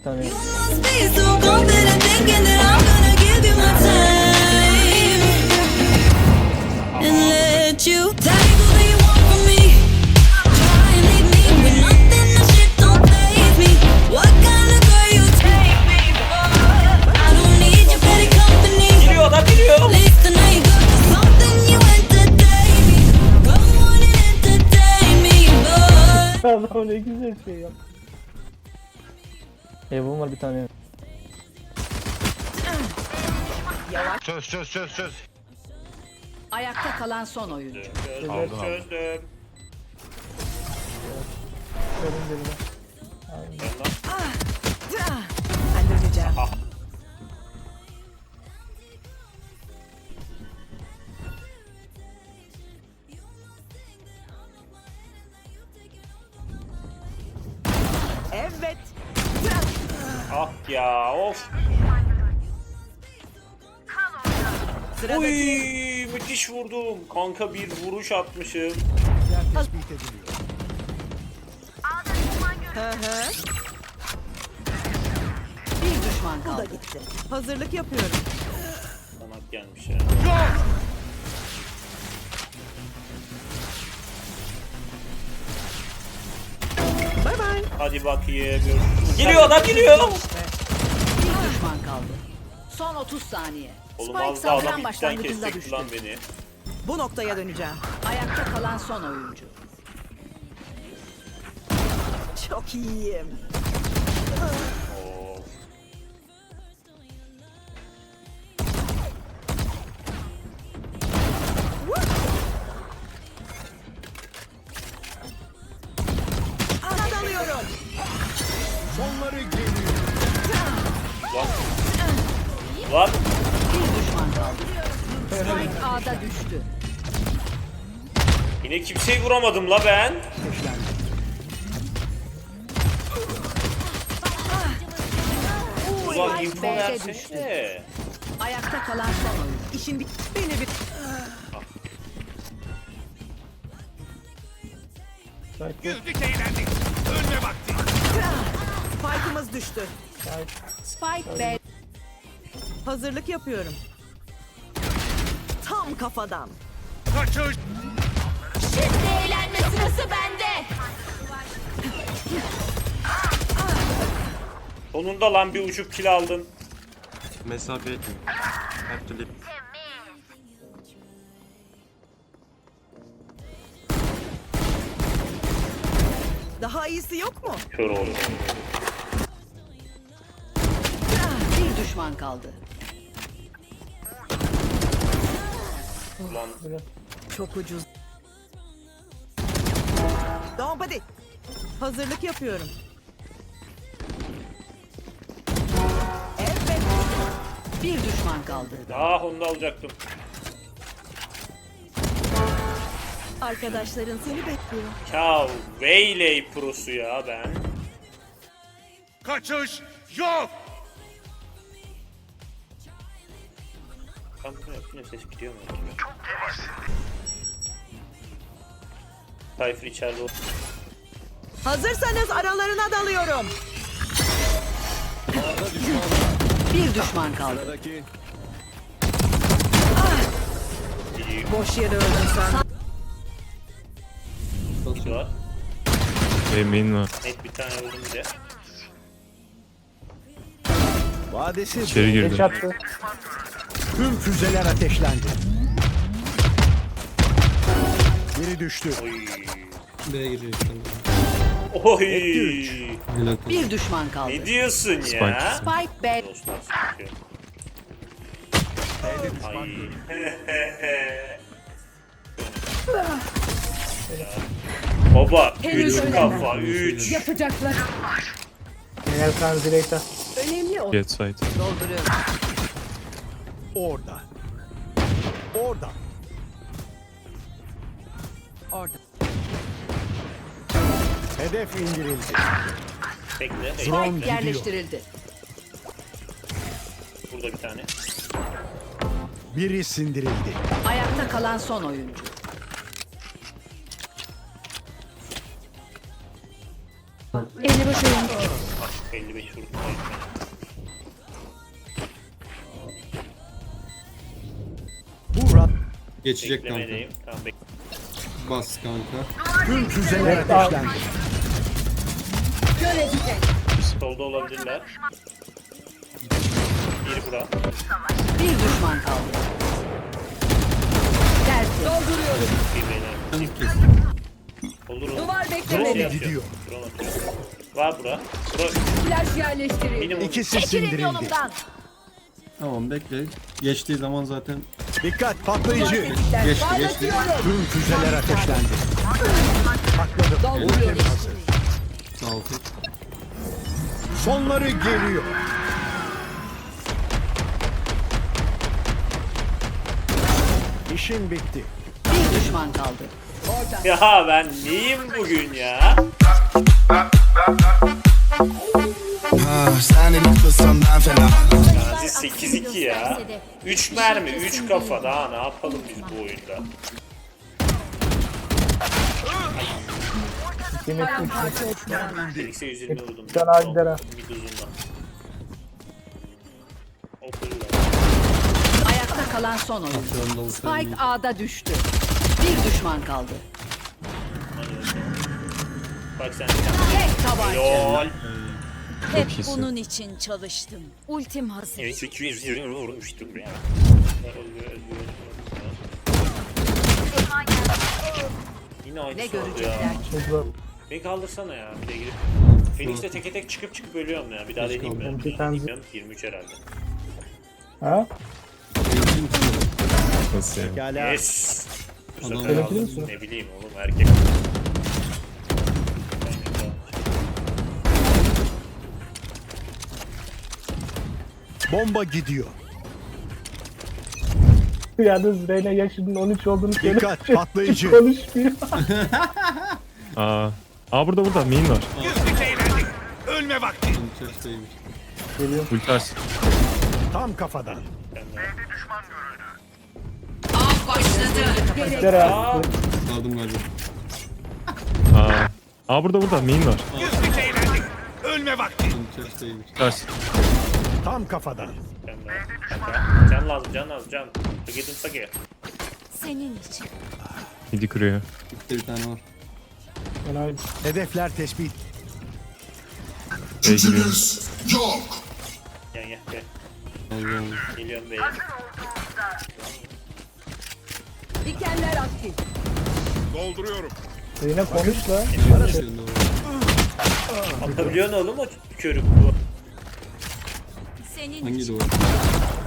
Bir tane. Must be so confident thinking that I'm gonna give you my time and let you take all that you want from me. Try and leave me with nothing. That shit don't faze me. What kind of girl you take me for? I don't need your petty company. Giriyor adam ne güzel şey ya. Evim var bir tane. Çöz çöz çöz çöz. Ayakta kalan son oyuncu. Çözdüm Aldım, aldım. çözdüm. Evim dibine. Ben lan- Halledeceğim. Evet. Ah ya of. Sıradaki. Uy müthiş vurdum. Kanka bir vuruş atmışım. Hı hı. Bir düşman Bu da kaldı. gitti. Hazırlık yapıyorum. Sanat gelmiş ya. Hadi bakayım. Geliyor adam geliyor. Bir düşman kaldı. Son 30 saniye. Oğlum az daha adam kesecekti düştü. lan beni. Bu noktaya döneceğim. Ayakta kalan son oyuncu. Çok iyiyim. Ana dalıyorum. Lan. Lan. Bir düşman kaldı. Spike A'da düştü. Yine kimseyi vuramadım la ben. Ulan info B'de versene. Ayakta kalan son. İşin bit. Beni bir. Belki Spike'ımız düştü. Spike B. Hazırlık yapıyorum. Tam kafadan. Şimdi eğlenme sırası bende. Sonunda lan bir uçup kill aldın. Mesafe etmiyor. Her türlü Daha iyisi yok mu? Kör oldum. Bir düşman kaldı. Ulan Çok ucuz. Tamam hadi. Hazırlık yapıyorum. Evet. Bir düşman kaldı. ah onu da alacaktım. Arkadaşların seni bekliyor. Ya Waylay prosu ya ben. Kaçış yok. Ben bunu yapınca ses gidiyor mu? Tayfur içeride olsun. Hazırsanız aralarına dalıyorum. Bir düşman kaldı. İyi. Boş yere öldün sen. emin var. Net bir tane vurdum bir de. Vadesi İçeri Geç girdim. attı. tüm füzeler ateşlendi. Biri düştü. Oy. B'ye giriyor Oy. Bir düşman kaldı. Ne diyorsun ya? Spike. Spike B. Baba 3 kafa 3. Yapacaklar. Genel direkte. Önemli o. Get site. Dolduruyorum. Orada. Orada. Orada. Hedef indirildi. Bekle. Spike gidiyor. yerleştirildi. Burada bir tane. Biri sindirildi. Ayakta kalan son oyuncu. Elini boş oyun. 55 vurdum. Geçecek kanka. Beklemedeyim. Tamam bek. Bas kanka. tüm füzeler ateşlendi. Solda olabilirler. Bir bura. Bir düşman kaldı. Tersi. Bir beyler. Olur olur. Duvar beklemedi. gidiyor. Drone atıyor. Var bura. Bura Flash yerleştirin. minimum. İkisi sindirildi. Tamam bekle. Geçtiği zaman zaten Dikkat patlayıcı. geçti geçti. Tüm füzeler ateşlendi. Patladı. Ultim hazır. Sağ. Sonları geliyor. İşin bitti. Bir düşman kaldı. Ya ben neyim bugün ya? Gazi 8-2 ya. 3 mermi, 3 kafa daha ne yapalım biz bu oyunda? Kim etmiş? Felix'e 120 vurdum. Mid uzundan. Ayakta kalan son oyun. Atıyorum da Spike A'da düştü. Bir düşman kaldı. Bak sen. Tek tabanca. Yol. Hep bunun için çalıştım. Ultim hazır. Evet 820 vurmuştum ya. Yine aynı Ne sordu ya. görecekler ki? Beni kaldırsana ya bir de girip. Phoenix'te teke tek çıkıp çıkıp ölüyorum ya. Bir daha deneyeyim mi? kaldım. Bir daha deneyeyim. 23 herhalde. Ha? Nasıl yani? Pekala. Yes. Bu Adam- sefer Öyle aldım. misin? Ne bileyim oğlum erkek. Bomba gidiyor. Yalnız Reyna yaşının 13 olduğunu söyle. Dikkat patlayıcı. Konuşmuyor. Aa. Aa burada burada main var. Ölme vakti. Chest'teymiş. Geliyor. Ulti. Tam kafadan. Gel ya. Sardım galiba. Aa. Aa burada burada main var. Ölme vakti. Chest'teymiş. Ulti aç. Tam kafadan. Can lazım. Can lazım, can. Paketim sake. Senin için. Midi kırıyor. Bitti bir tane var. Helal. Hedefler tespit. B'ye giriyor. Gel gel gel. Allah. Geliyorum bey. Dikenler aktif. Dolduruyorum. Reyna konuş la. Atabiliyorsun oğlum o körük bu. Senin Hangi duvar?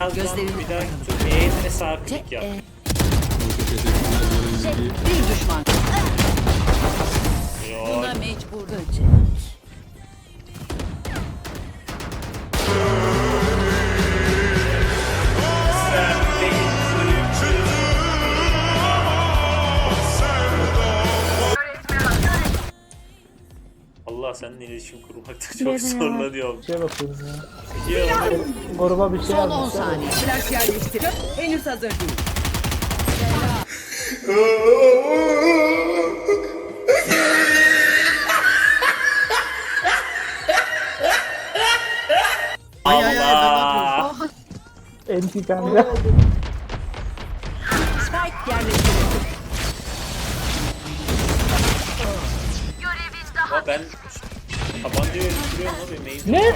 Az Gözlerini bir daha tut. Eğimle sağ klik yap. Kanka teşekkürler. Böyle bilgiyi. Bir düşman. Yol. Buna mecbur ölecek. Allah seninle iletişim kurmakta çok zorlanıyorum. Şey bakıyoruz ya. Ya. Gruba bir şey Son 10 yazmışlar. saniye. Flash yerleştir. Henüz hazır değil. Allah. Enti kanka. Tabancayı öldürüyorum abi. Neydi? Ne?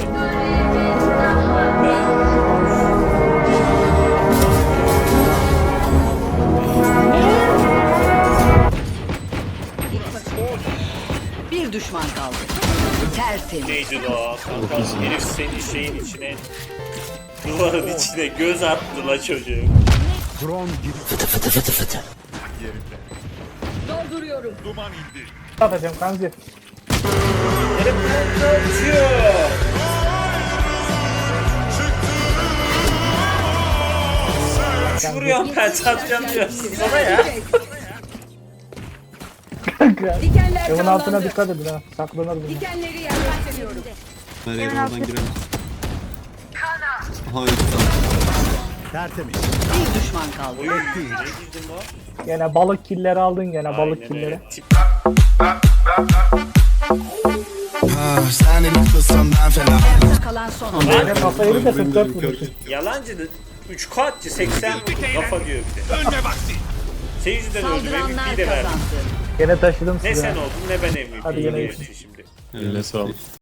Bir düşman kaldı. Tertemiz. Neydi la? Kanka herif senin şeyin içine duvarın içine göz attı la çocuğum. Drone gidiyor. Dolduruyorum. Duman indi. Atacağım kanka. Kaçıyor. Üç vuruyorum diyorsun sana ya. Kanka. Dikenler Evin altına dikkat edin ha. Saklanır bunlar. Dikenleri yerleştiriyorum. Her yere oradan giremez. Aha tane. Tertemiz. Bir düşman kaldı. Oy, ne girdim lan? Gene balık killeri aldın gene balık Aynen killeri. öyle. Tip- Ayakta kalan son. Yine kafa yeri de 44 Benim vurmuş. kör- Yalancı 3 katçı 80 vurdu. Kafa diyor bir de. Ölme vakti. Sen yüzünden öldüm. MVP de verdim. Gene taşıdım Ne sizi. sen oldun ne ben MVP. Hadi gene şimdi. Eline sağlık.